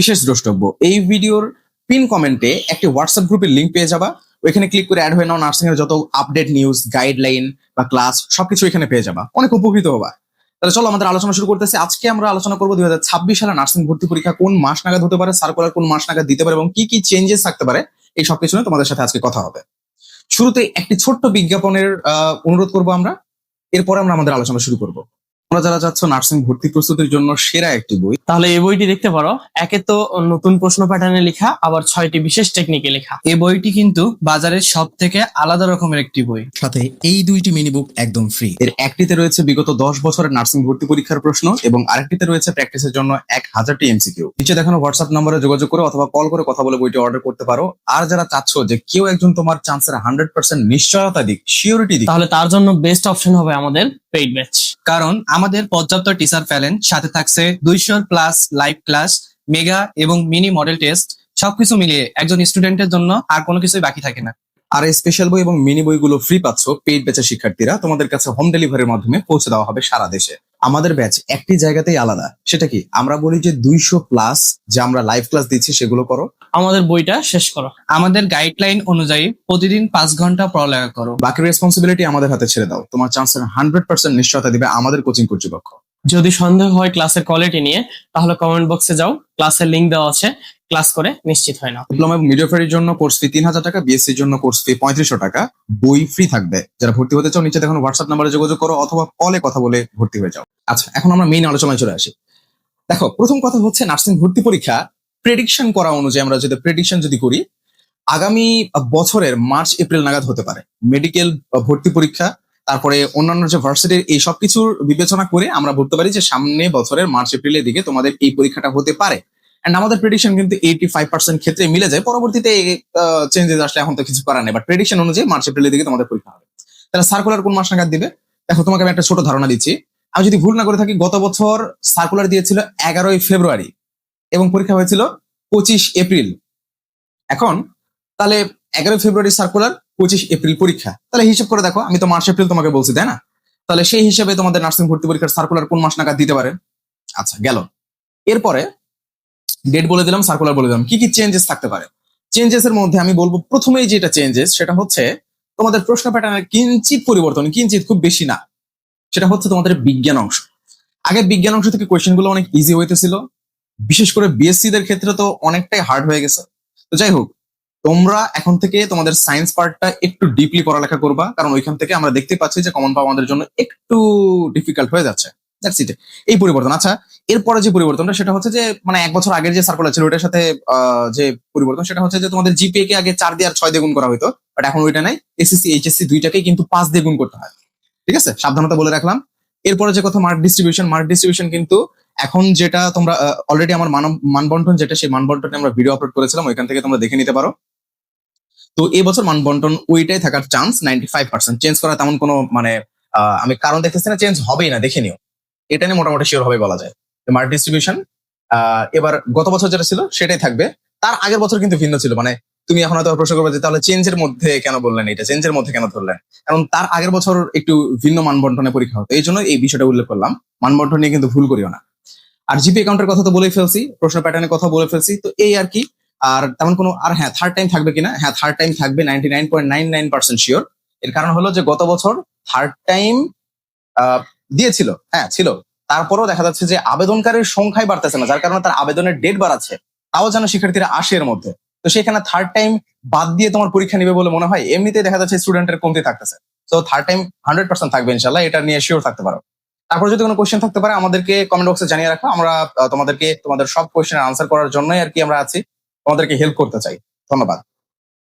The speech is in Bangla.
বিশেষ দ্রষ্টব্য। এই ভিডিওর পিন কমেন্টে একটি হোয়াটসঅ্যাপ গ্রুপের লিঙ্ক পেয়ে যাবা। ওইখানে ক্লিক করে অ্যাড হয়ে নাও নার্সিং এর যত আপডেট নিউজ গাইডলাইন বা ক্লাস সবকিছু এখানে পেয়ে যাবা। অনেক উপকৃত হবা। তাহলে চলো, আমাদের আলোচনা শুরু করতেছি। আজকে আমরা আলোচনা করব দুই হাজার ছাব্বিশ সালে নার্সিং ভর্তি পরীক্ষা কোন মাস নাগাদ হতে পারে সার্কুলার কোন মাস নাগাদ দিতে পারে এবং কি কি চেঞ্জেস থাকতে পারে, এই সবকিছু নিয়ে তোমাদের সাথে আজকে কথা হবে। শুরুতে একটি ছোট্ট বিজ্ঞাপনের অনুরোধ করব আমরা। এরপরে আমরা আমাদের আলোচনা শুরু করব। তোমরা যারা চাচ্ছ নার্সিং ভর্তি প্রস্তুতির জন্য সেরা একটি বই। তাহলে এই বইটি দেখতে পারো। একে তো নতুন প্রশ্ন প্যাটার্নে লেখা আবার ছয়টি বিশেষ টেকনিকে লেখা। এই বইটি কিন্তু বাজারের সব থেকে আলাদা রকমের একটি বই। সাথে এই দুইটি মিনি বুক একদম ফ্রি এর একটিতে রয়েছে বিগত দশ বছরের নার্সিং ভর্তি পরীক্ষার প্রশ্ন এবং আরেকটিতে রয়েছে প্র্যাকটিসের জন্য এক হাজারটি এমসিকিউ নিচে দেখানো হোয়াটসঅ্যাপ নম্বরে যোগাযোগ করে অথবা কল করে কথা বলে বইটি অর্ডার করতে পারো। আর যারা চাচ্ছ যে কেউ একজন তোমার চান্সের হান্ড্রেড পার্সেন্ট নিশ্চয়তা দিক শিওরিটি দিক তাহলে তার জন্য বেস্ট অপশন হবে আমাদের পেইড ব্যাচ কারণ আমাদের পর্যাপ্ত টিচার ফেলেন সাথে থাকছে দুইশোর প্লাস লাইভ ক্লাস মেগা এবং মিনি মডেল টেস্ট সবকিছু মিলিয়ে একজন স্টুডেন্টের জন্য আর কোনো কিছুই বাকি থাকে না। আর স্পেশাল বই এবং মিনি বইগুলো ফ্রি পাচ্ছ পেইড বেচা শিক্ষার্থীরা। তোমাদের কাছে হোম ডেলিভারির মাধ্যমে পৌঁছে দেওয়া হবে সারা দেশে। আমাদের ব্যাচ একটি জায়গাতেই আলাদা। সেটা কি? আমরা বলি যে দুইশো প্লাস যে আমরা লাইভ ক্লাস দিচ্ছি সেগুলো করো। আমাদের বইটা শেষ করো। আমাদের গাইডলাইন অনুযায়ী প্রতিদিন পাঁচ ঘণ্টা পড়ালেখা করো। বাকি রেসপন্সিবিলিটি আমাদের হাতে ছেড়ে দাও। তোমার চান্সের হান্ড্রেড পার্সেন্ট নিশ্চয়তা দিবে আমাদের কোচিং কর্তৃপক্ষ। যদি সন্দেহ হয় ক্লাসের কোয়ালিটি নিয়ে, তাহলে কমেন্ট বক্সে যাও, ক্লাসের লিংক দেওয়া আছে ক্লাস করে নিশ্চিত হয় না ডিপ্লোমা মিডিওফারির জন্য কোর্স ফি তিন হাজার টাকা বিএসসির জন্য কোর্স ফি পঁয়ত্রিশশো টাকা, বই ফ্রি থাকবে। যারা ভর্তি হতে চাও, নিচে দেখুন হোয়াটসঅ্যাপ নাম্বারে যোগাযোগ করো অথবা কলে কথা বলে ভর্তি হয়ে যাও। আচ্ছা এখন আমরা মেইন আলোচনায় চলে আসি। দেখো, প্রথম কথা হচ্ছে নার্সিং ভর্তি পরীক্ষা প্রেডিকশন করা অনুযায়ী আমরা যদি প্রেডিকশন যদি করি, আগামী বছরের মার্চ, এপ্রিল নাগাদ হতে পারে। মেডিকেল ভর্তি পরীক্ষা তারপরে অন্যান্য যে ভার্সিটির এই সবকিছুর বিবেচনা করে আমরা বলতে পারি যে সামনে বছরের মার্চ, এপ্রিলের দিকে তোমাদের এই পরীক্ষাটা হতে পারে। এন্ড আমাদের প্রেডিকশন কিন্তু এইটি ফাইভ পার্সেন্ট ক্ষেত্রে মিলে যায়। পরবর্তীতে চেঞ্জেস আসলে এখন তো কিছু করার নেই। বাট প্রেডিকশন অনুযায়ী মার্চ, এপ্রিলের দিকে তোমাদের পরীক্ষা হবে। তাহলে সার্কুলার কোন মাস নাগাদ দিবে? দেখো, তোমাকে আমি একটা ছোট ধারণা দিচ্ছি। আমি যদি ভুল না করে থাকি, গত বছর সার্কুলার দিয়েছিল এগারোই ফেব্রুয়ারি এবং পরীক্ষা হয়েছিল পঁচিশ এপ্রিল। এখন, তাহলে এগারোই ফেব্রুয়ারি সার্কুলার পঁচিশ এপ্রিল পরীক্ষা। তাহলে হিসেব করে দেখো, আমি তো মার্চ, এপ্রিল তোমাকে বলছি, তাই না? তাহলে সেই হিসেবে তোমাদের নার্সিং ভর্তি পরীক্ষার সার্কুলার কোন মাস নাগাদ দিতে পারে আচ্ছা গেল। এরপরে ডেট বলে দিলাম সার্কুলার বলে দিলাম। কি কি চেঞ্জেস থাকতে পারে? চেঞ্জেস এর মধ্যে আমি বলব, প্রথমেই যেটা চেঞ্জেস সেটা হচ্ছে তোমাদের প্রশ্ন প্যাটার্নের কিঞ্চিত পরিবর্তন কিঞ্চিত খুব বেশি না। সেটা হচ্ছে তোমাদের বিজ্ঞান অংশ। আগে বিজ্ঞান অংশ থেকে কোয়েশ্চেনগুলো অনেক ইজি হইতেছিল। বিশেষ করে বিএসসি দের ক্ষেত্রে তো অনেকটাই হার্ড হয়ে গেছে। তো যাই হোক তোমরা এখন থেকে তোমাদের সায়েন্স পার্টটা একটু ডিপলি পড়ালেখা করবা, কারণ ওইখান থেকে আমরা দেখতে পাচ্ছি যে কমন পাওয়া আমাদের জন্য একটু ডিফিকাল্ট হয়ে যাচ্ছে। এই পরিবর্তন আচ্ছা এরপরে যে পরিবর্তনটা, সেটা হচ্ছে যে মানে এক বছর আগের যে সার্কুলার ছিল, ওইটার সাথে যে পরিবর্তন, সেটা হচ্ছে যে তোমাদের জিপিএ কে আগে চার দিয়ে আর ছয় দিয়ে গুণ করা হতো বাট এখন ওইটা নাই। এসএসসি এইচএসসি দুইটাকেই কিন্তু পাঁচ দিয়ে গুণ করতে হয়। ঠিক আছে? সাবধানতা বলে রাখলাম। এরপরে যে কথা মার্ক ডিস্ট্রিবিউশন মার্ক ডিস্ট্রিবিউশন কিন্তু এখন যেটা তোমরা অলরেডি আমার মানব, মানবন্টন যেটা, সেই মানবন্টনে আমরা ভিডিও আপলোড করেছিলাম, ওইখান থেকে তোমরা দেখে নিতে পারো। তো এবছর বছর মানবন্টন ওইটাই থাকার chance ninety five percent change করা তেমন কোনো মানে আমি কারণ দেখতেছি না চেঞ্জ হবেই না, দেখে নিও। এটা নিয়ে মোটামুটি শিওর হবে বলা যায়। মার্ক ডিস্ট্রিবিউশন এবার গত বছর যেটা ছিল সেটাই থাকবে। তার আগের বছর কিন্তু ভিন্ন ছিল মানে তুমি এখন হয়তো প্রশ্ন করবে যে তাহলে চেঞ্জের মধ্যে কেন বললেন এটা? চেঞ্জের মধ্যে কেন ধরলেন? কারণ তার আগের বছর একটু ভিন্ন মানবন্টনে পরীক্ষা হতো। এই জন্য এই বিষয়টা উল্লেখ করলাম। মানবন্টন নিয়ে কিন্তু ভুল করিও না। আর জিপি অ্যাকাউন্টের কথা তো বলেই ফেলছি, প্রশ্ন প্যাটার্নের কথা বলে ফেলছি। তো এই আর কি আর তেমন কোনো, আর হ্যাঁ থার্ড টাইম থাকবে কিনা? হ্যাঁ থার্ড টাইম থাকবে ninety nine point nine nine percent sure এর কারণ হলো যে গত বছর থার্ড টাইম দিয়েছিল। হ্যাঁ ছিল। তারপরেও দেখা যাচ্ছে যে আবেদনকারীর সংখ্যাই বাড়তেছে না, যার কারণে তার আবেদনের ডেট বাড়াচ্ছে। তাও যেন শিক্ষার্থীরা আসে এর মধ্যে। তো সেখানে থার্ড টাইম বাদ দিয়ে তোমার পরীক্ষা নিবে বলে মনে হয়, এমনিতেই দেখা যাচ্ছে স্টুডেন্টের কমতে থাকতেছে। তো থার্ড টাইম হান্ড্রেড পার্সেন্ট থাকবে ইনশাল্লাহ এটা নিয়ে শিওর থাকতে পারো। তারপর যদি কোনো কোয়েশ্চেন থাকতে পারে, আমাদেরকে কমেন্ট বক্সে জানিয়ে রাখো। আমরা তোমাদেরকে, তোমাদের সব কোয়েশ্চেনের আনসার করার জন্যই আর কি আমরা আছি। তোমাদেরকে হেল্প করতে চাই। ধন্যবাদ।